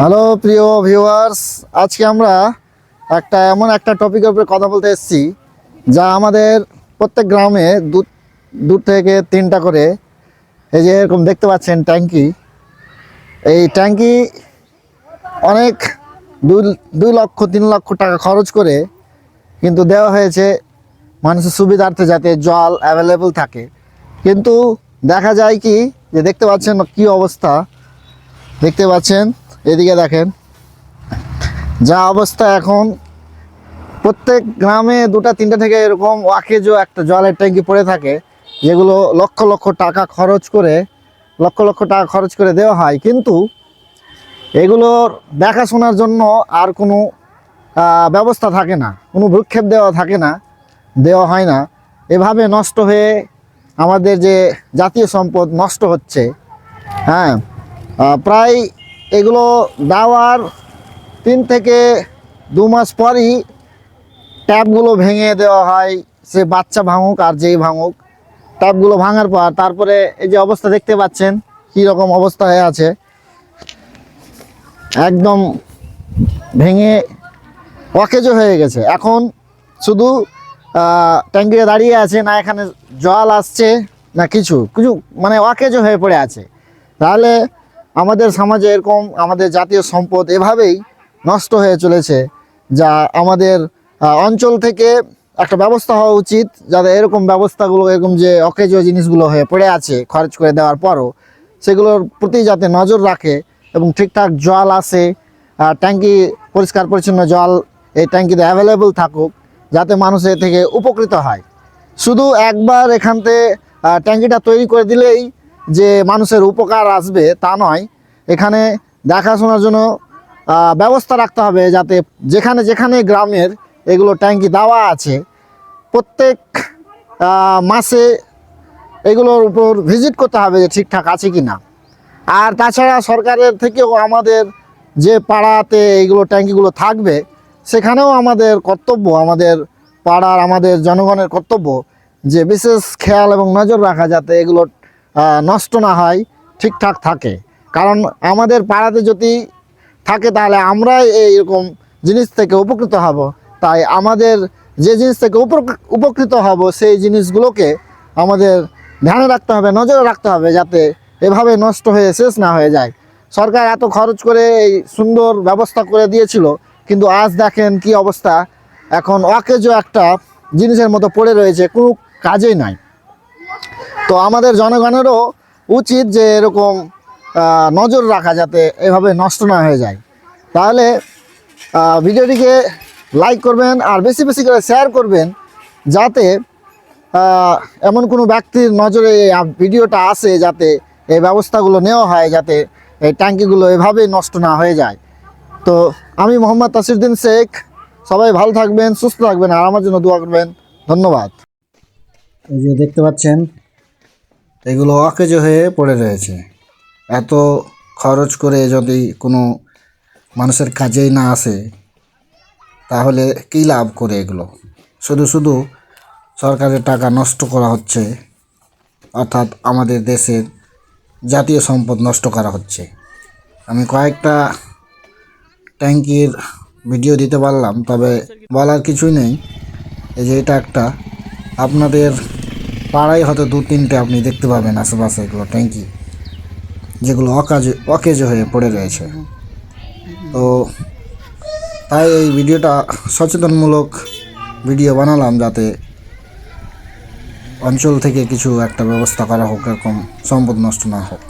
Hello প্রিয় viewers আজকে আমরা একটা এমন একটা টপিকের উপরে কথা বলতে এসেছি, যা আমাদের প্রত্যেক গ্রামে দু দু থেকে তিনটা করে, এই যে এরকম দেখতে পাচ্ছেন ট্যাঙ্কি। এই ট্যাঙ্কি অনেক দুই দুই লক্ষ, তিন লক্ষ টাকা খরচ করে কিন্তু দেওয়া হয়েছে মানুষের সুবিধার্থে যাতে জল অ্যাভেলেবল থাকে। কিন্তু দেখা যায় কি, যে দেখতে পাচ্ছেন কি অবস্থা? দেখতে পাচ্ছেন এদিকে দেখেন। যা অবস্থা এখন, প্রত্যেক গ্রামে দুটা, তিনটা থেকে এরকম ওয়াকেজও একটা জলের ট্যাঙ্কি পড়ে থাকে, যেগুলো লক্ষ লক্ষ টাকা খরচ করে, লক্ষ লক্ষ টাকা খরচ করে দেওয়া হয়। কিন্তু এগুলোর দেখাশোনার জন্য আর কোনো ব্যবস্থা থাকে না, কোনো ভ্রুক্ষেপ দেওয়া থাকে না, দেওয়া হয় না। এভাবে নষ্ট হয়ে আমাদের যে জাতীয় সম্পদ নষ্ট হচ্ছে হ্যাঁ প্রায় এগুলো দেওয়ার তিন থেকে দু মাস পরই ট্যাপগুলো ভেঙে দেওয়া হয়, সে বাচ্চা ভাঙুক আর যেই ভাঙুক। ট্যাপগুলো ভাঙার পর তারপরে এই যে অবস্থা দেখতে পাচ্ছেন, কী রকম অবস্থা হয়ে আছে। একদম ভেঙে অকেজো হয়ে গেছে। এখন শুধু ট্যাঙ্কিতে দাঁড়িয়ে আছে, না এখানে জল আসছে, না কিছু। কিছু মানে অকেজো হয়ে পড়ে আছে। তাহলে আমাদের সমাজে এরকম আমাদের জাতীয় সম্পদ এভাবেই নষ্ট হয়ে চলেছে, যা আমাদের অঞ্চল থেকে একটা ব্যবস্থা হওয়া উচিত, যাতে এরকম ব্যবস্থাগুলো, এরকম যে অকেজো জিনিসগুলো হয়ে পড়ে আছে খরচ করে দেওয়ার পরও, সেগুলোর প্রতি যাতে নজর রাখে এবং ঠিকঠাক জল আসে ট্যাঙ্কি, পরিষ্কার পরিচ্ছন্ন জল এই ট্যাঙ্কিতে অ্যাভেলেবল থাকুক, যাতে মানুষ এ থেকে উপকৃত হয়। শুধু একবার এখানতে ট্যাঙ্কিটা তৈরি করে দিলেই যে মানুষের উপকার আসবে তা নয়। এখানে দেখাশোনার জন্য ব্যবস্থা রাখতে হবে যাতে যেখানে যেখানে গ্রামের এগুলো ট্যাঙ্কি দেওয়া আছে, প্রত্যেক মাসে এগুলোর উপর ভিজিট করতে হবে যে ঠিকঠাক আছে কি না আর তাছাড়া সরকারের থেকেও আমাদের যে পাড়াতে এইগুলো ট্যাঙ্কিগুলো থাকবে, সেখানেও আমাদের কর্তব্য, আমাদের পাড়ার, আমাদের জনগণের কর্তব্য যে বিশেষ খেয়াল এবং নজর রাখা যাতে এগুলো নষ্ট না হয়, ঠিকঠাক থাকে। কারণ আমাদের পাড়াতে যদি থাকে তাহলে আমরাই এইরকম জিনিস থেকে উপকৃত হব। তাই আমাদের যে জিনিস থেকে উপক- উপকৃত হব, সেই জিনিসগুলোকে আমাদের ধ্যানে রাখতে হবে, নজরে রাখতে হবে যাতে এভাবে নষ্ট হয়ে, শেষ না হয়ে যায়। সরকার এত খরচ করে এই সুন্দর ব্যবস্থা করে দিয়েছিল, কিন্তু আজ দেখেন কি অবস্থা। এখন অকেজো একটা জিনিসের মতো পড়ে রয়েছে, কোনো কাজেই নাই। তো আমাদের জনগণেরও উচিত যে এরকম নজর রাখা যাতে এভাবে নষ্ট না হয়ে যায়। তাহলে ভিডিওটিকে লাইক করবেন আর বেশি বেশি করে শেয়ার করবেন যাতে এমন কোনো ব্যক্তির নজরে ভিডিওটা আসে যাতে এই ব্যবস্থাগুলো নেওয়া হয়, যাতে এই ট্যাঙ্কিগুলো এভাবেই নষ্ট না হয়ে যায়। তো আমি মোহাম্মদ তাসিরুদ্দিন শেখ। সবাই ভালো থাকবেন, সুস্থ থাকবেন আর আমার জন্য দোয়া করবেন। ধন্যবাদ। যে দেখতে পাচ্ছেন এগুলো অকেজ হয়ে পড়ে রয়েছে। এত খরচ করে যদি কোনো মানুষের কাজেই না আসে, তাহলে কী লাভ করে এগুলো? শুধু শুধু সরকারের টাকা নষ্ট করা হচ্ছে, অর্থাৎ আমাদের দেশের জাতীয় সম্পদ নষ্ট করা হচ্ছে। আমি কয়েকটা ট্যাঙ্কির ভিডিও দিতে পারলাম, তবে বলার কিছুই নেই। এই যে এটা একটা, আপনাদের পাড়ায় হয়তো দু তিনটে আপনি দেখতে পাবেন আশেপাশে এগুলো ট্যাঙ্কি যেগুলো অকাজ, অকেজ হয়ে পড়ে রয়েছে। তো তাই এই ভিডিওটা সচেতনমূলক ভিডিও বানালাম যাতে অঞ্চল থেকে কিছু একটা ব্যবস্থা করা হোক, এরকম সম্পদ নষ্ট না হোক।